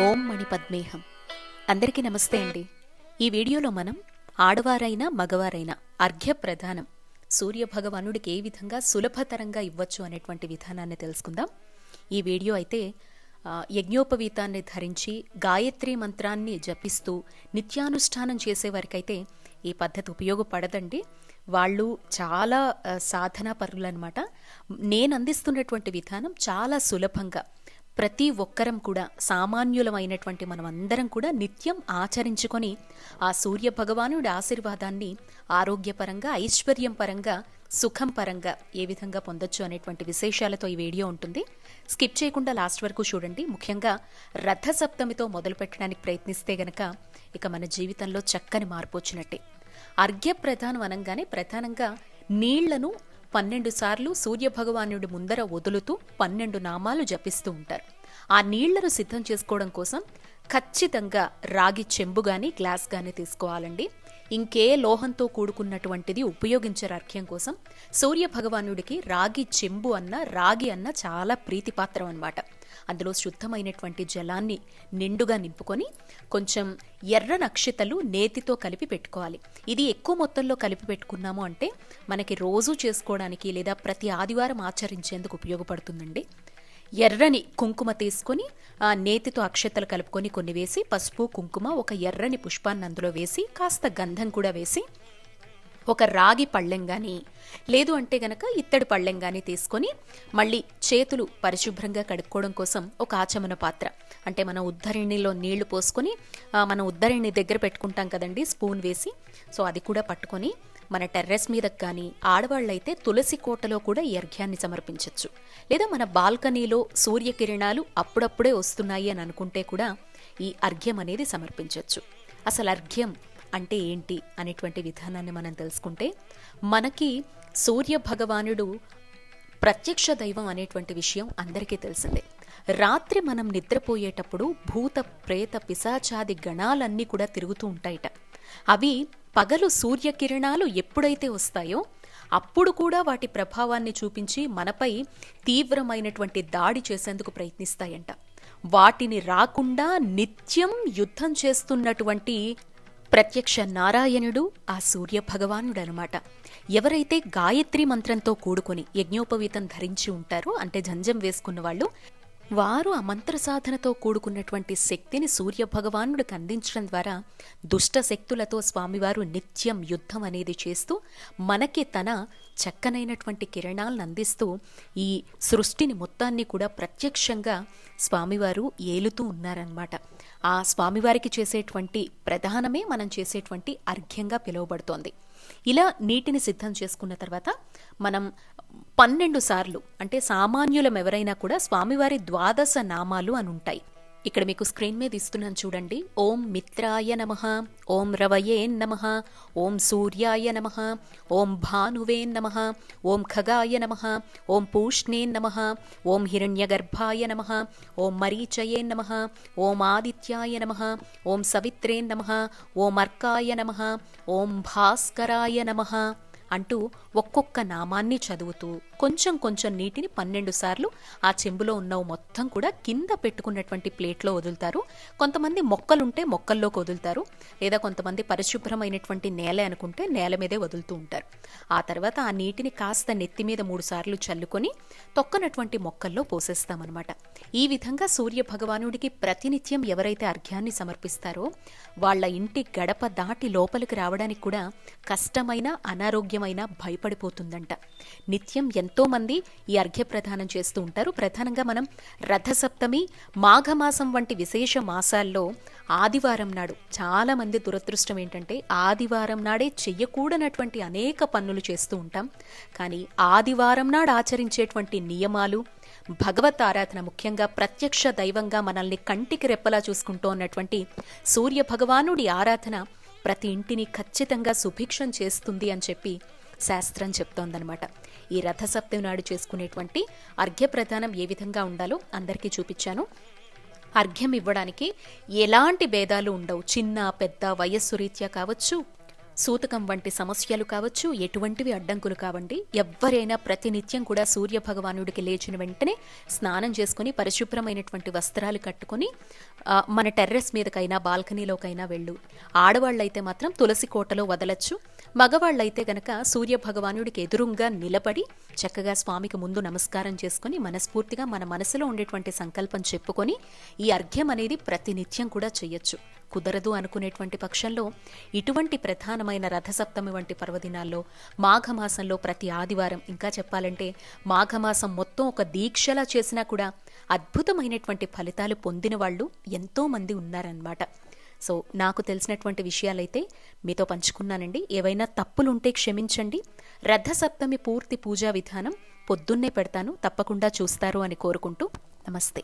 ఓం మణిపద్మేహం అందరికీ నమస్తే అండి. ఈ వీడియోలో మనం ఆడవారైనా మగవారైనా అర్ఘ్యప్రధానం సూర్య భగవానుడికి ఏ విధంగా సులభతరంగా ఇవ్వచ్చు అనేటువంటి విధానాన్ని తెలుసుకుందాం. ఈ వీడియో అయితే యజ్ఞోపవీతాన్ని ధరించి గాయత్రి మంత్రాన్ని జపిస్తూ నిత్యానుష్ఠానం చేసేవారికైతే ఈ పద్ధతి ఉపయోగపడదండి. వాళ్ళు చాలా ఆ, సాధనా పరులన్నమాట నేను అందిస్తున్నటువంటి విధానం చాలా సులభంగా ప్రతి ఒక్కరం కూడా సామాన్యులమైనటువంటి మనం అందరం కూడా నిత్యం ఆచరించుకొని ఆ సూర్య భగవానుడి ఆశీర్వాదాన్ని ఆరోగ్యపరంగా ఐశ్వర్యం పరంగా సుఖం పరంగా ఏ విధంగా పొందొచ్చు అనేటువంటి విశేషాలతో ఈ వీడియో ఉంటుంది. స్కిప్ చేయకుండా లాస్ట్ వరకు చూడండి. ముఖ్యంగా రథ సప్తమితో మొదలు పెట్టడానికి ప్రయత్నిస్తే గనక ఇక మన జీవితంలో చక్కని మార్పు వచ్చినట్టే. అర్ఘ్య ప్రధానం అనగానే ప్రధానంగా నీళ్ళను పన్నెండు సార్లు సూర్యభగవానుడి ముందర వదులుతూ పన్నెండు నామాలు జపిస్తూ ఉంటారు. ఆ నీళ్ళను సిద్ధం చేసుకోవడం కోసం ఖచ్చితంగా రాగి చెంబు గాని గ్లాస్ గాని తీసుకోవాలండి. ఇంకే లోహంతో కూడుకున్నటువంటిది ఉపయోగించే అర్ఘ్యం కోసం సూర్య భగవానుడికి రాగి చెంబు అన్న రాగి అన్న చాలా ప్రీతిపాత్రం అన్నమాట. అందులో శుద్ధమైనటువంటి జలాన్ని నిండుగా నింపుకొని కొంచెం ఎర్ర నక్షతలు నేతితో కలిపి పెట్టుకోవాలి. ఇది ఎక్కువ మొత్తంలో కలిపి పెట్టుకున్నాము అంటే మనకి రోజు చేసుకోవడానికి లేదా ప్రతి ఆదివారం ఆచరించేందుకు ఉపయోగపడుతుందండి. ఎర్రని కుంకుమ తీసుకొని ఆ నేతితో అక్షతలు కలుపుకొని కొన్ని వేసి పసుపు కుంకుమ ఒక ఎర్రని పుష్పాన్ని అందులో వేసి కాస్త గంధం కూడా వేసి ఒక రాగి పళ్ళెం కానీ లేదు అంటే గనక ఇత్తడి పళ్ళెం కానీ తీసుకొని మళ్ళీ చేతులు పరిశుభ్రంగా కడుక్కోవడం కోసం ఒక ఆచమన పాత్ర. అంటే మనం ఉద్ధరిణిలో నీళ్ళు పోసుకొని మన మనం ఉద్ధరిణి దగ్గర పెట్టుకుంటాం కదండి స్పూన్ వేసి. సో అది కూడా పట్టుకొని మన టెర్రస్ మీద కానీ ఆడవాళ్ళైతే తులసి కోటలో కూడా ఈ అర్ఘ్యాన్ని సమర్పించవచ్చు లేదా మన బాల్కనీలో సూర్యకిరణాలు అప్పుడప్పుడే వస్తున్నాయి అని అనుకుంటే కూడా ఈ అర్ఘ్యం అనేది సమర్పించవచ్చు అసలు అర్ఘ్యం అంటే ఏంటి అనేటువంటి విధానాన్ని మనం తెలుసుకుంటే మనకి సూర్య భగవానుడు ప్రత్యక్ష దైవం అనేటువంటి విషయం అందరికీ తెలిసిందే. రాత్రి మనం నిద్రపోయేటప్పుడు భూత ప్రేత పిశాచాది గణాలన్నీ కూడా తిరుగుతూ ఉంటాయట. అవి పగలు సూర్యకిరణాలు ఎప్పుడైతే వస్తాయో అప్పుడు కూడా వాటి ప్రభావాన్ని చూపించి మనపై తీవ్రమైనటువంటి దాడి చేసేందుకు ప్రయత్నిస్తాయంట. వాటిని రాకుండా నిత్యం యుద్ధం చేస్తున్నటువంటి ప్రత్యక్ష నారాయణుడు ఆ సూర్య భగవానుడు ఎవరైతే గాయత్రి మంత్రంతో కూడుకొని యజ్ఞోపవీతం ధరించి ఉంటారో అంటే జంజం వేసుకున్న వాళ్ళు వారు ఆ మంత్ర సాధనతో కూడుకున్నటువంటి శక్తిని సూర్య భగవానుడికి అందించడం ద్వారా దుష్ట శక్తులతో స్వామివారు నిత్యం యుద్ధం అనేది చేస్తూ మనకి తన చక్కనైనటువంటి కిరణాలను అందిస్తూ ఈ సృష్టిని మొత్తాన్ని కూడా ప్రత్యక్షంగా స్వామివారు ఏలుతూ ఉన్నారనమాట ఆ స్వామివారికి చేసేటువంటి ప్రధానమే మనం చేసేటువంటి అర్ఘ్యంగా పిలువబడుతోంది. ఇలా నీటిని సిద్ధం చేసుకున్న తర్వాత మనం పన్నెండు సార్లు అంటే సామాన్యులం ఎవరైనా కూడా స్వామివారి ద్వాదశ నామాలు అని ఉంటాయి. ఇక్కడ మీకు స్క్రీన్ మీద ఇస్తున్నాను చూడండి ఓం మిత్రాయ నమ ఓం రవయే నమ ఓం సూర్యాయ నమ ఓం భానువే నమ ఓం ఖగాయ నమ ఓం పూష్ణే నమ ఓం హిరణ్యగర్భాయ నమ ఓం మరీచయే నమ ఓం ఆదిత్యాయ నమ ఓం సవిత్రే నమ ఓం అర్కాయ నమ ఓం భాస్కరాయ నమ అంటూ ఒక్కొక్క నామాన్ని చదువుతూ కొంచెం కొంచెం నీటిని పన్నెండు సార్లు ఆ చెంబులో ఉన్నవి మొత్తం కూడా కింద పెట్టుకున్నటువంటి ప్లేట్లో వదులుతారు. కొంతమంది మొక్కలుంటే మొక్కల్లోకి వదులుతారు. లేదా కొంతమంది పరిశుభ్రమైనటువంటి నేల అనుకుంటే నేల మీదే వదులుతూ ఉంటారు. ఆ తర్వాత ఆ నీటిని కాస్త నెత్తి మీద మూడు సార్లు చల్లుకొని తొక్కనటువంటి మొక్కల్లో పోసేస్తామన్నమాట. ఈ విధంగా సూర్య భగవానుడికి ప్రతినిత్యం ఎవరైతే అర్ఘ్యాన్ని సమర్పిస్తారో వాళ్ళ ఇంటి గడప దాటి లోపలికి రావడానికి కూడా కష్టమైన ఏమైనా భయపడిపోతుందంట. నిత్యం ఎంతోమంది ఈ అర్ఘ్యప్రదానం చేస్తూ ఉంటారు. ప్రధానంగా మనం రథసప్తమి మాఘమాసం వంటి విశేష మాసాల్లో ఆదివారం నాడు చాలా మంది దురదృష్టం ఏంటంటే ఆదివారం నాడే చెయ్యకూడనటువంటి అనేక పనులు చేస్తూ ఉంటాం. కానీ ఆదివారం నాడు ఆచరించేటువంటి నియమాలు భగవత్ ఆరాధన ముఖ్యంగా ప్రత్యక్ష దైవంగా మనల్ని కంటికి రెప్పలా చూసుకుంటూ ఉన్నటువంటి సూర్య భగవానుడి ఆరాధన ప్రతి ఇంటిని ఖచ్చితంగా సుభిక్షం చేస్తుంది అని చెప్పి శాస్త్రం చెప్తోందనమాట ఈ రథసప్తమి నాడు చేసుకునేటువంటి అర్ఘ్యప్రదానం ఏ విధంగా ఉండాలో అందరికీ చూపించాను. అర్ఘ్యం ఇవ్వడానికి ఎలాంటి భేదాలు ఉండవు. చిన్న పెద్ద వయస్సు రీత్యా కావచ్చు సూతకం వంటి సమస్యలు కావచ్చు ఎటువంటివి అడ్డంకులు కావండి. ఎవ్వరైనా ప్రతినిత్యం కూడా సూర్య భగవానుడికి లేచిన వెంటనే స్నానం చేసుకుని పరిశుభ్రమైనటువంటి వస్త్రాలు కట్టుకుని మన టెర్రస్ మీదకైనా బాల్కనీలోకైనా వెళ్ళు. ఆడవాళ్ళైతే మాత్రం తులసి కోటలో వదలచ్చు. మగవాళ్ళైతే గనక సూర్య భగవానుడికి ఎదురుంగా నిలబడి చక్కగా స్వామికి ముందు నమస్కారం చేసుకుని మనస్ఫూర్తిగా మన మనసులో ఉండేటువంటి సంకల్పం చెప్పుకొని ఈ అర్ఘ్యం అనేది ప్రతినిత్యం కూడా చెయ్యొచ్చు కుదరదు అనుకునేటువంటి పక్షంలో ఇటువంటి ప్రధానమైన రథసప్తమి వంటి పర్వదినాల్లో మాఘమాసంలో ప్రతి ఆదివారం ఇంకా చెప్పాలంటే మాఘమాసం మొత్తం ఒక దీక్షలా చేసినా కూడా అద్భుతమైనటువంటి ఫలితాలు పొందిన వాళ్ళు ఎంతోమంది ఉన్నారన్నమాట. ఉన్నారనమాట సో నాకు తెలిసినటువంటి విషయాలైతే మీతో పంచుకున్నానండి. ఏవైనా తప్పులుంటే క్షమించండి. రథసప్తమి పూర్తి పూజా విధానం పొద్దున్నే పెడతాను. తప్పకుండా చూస్తారు అని కోరుకుంటూ నమస్తే.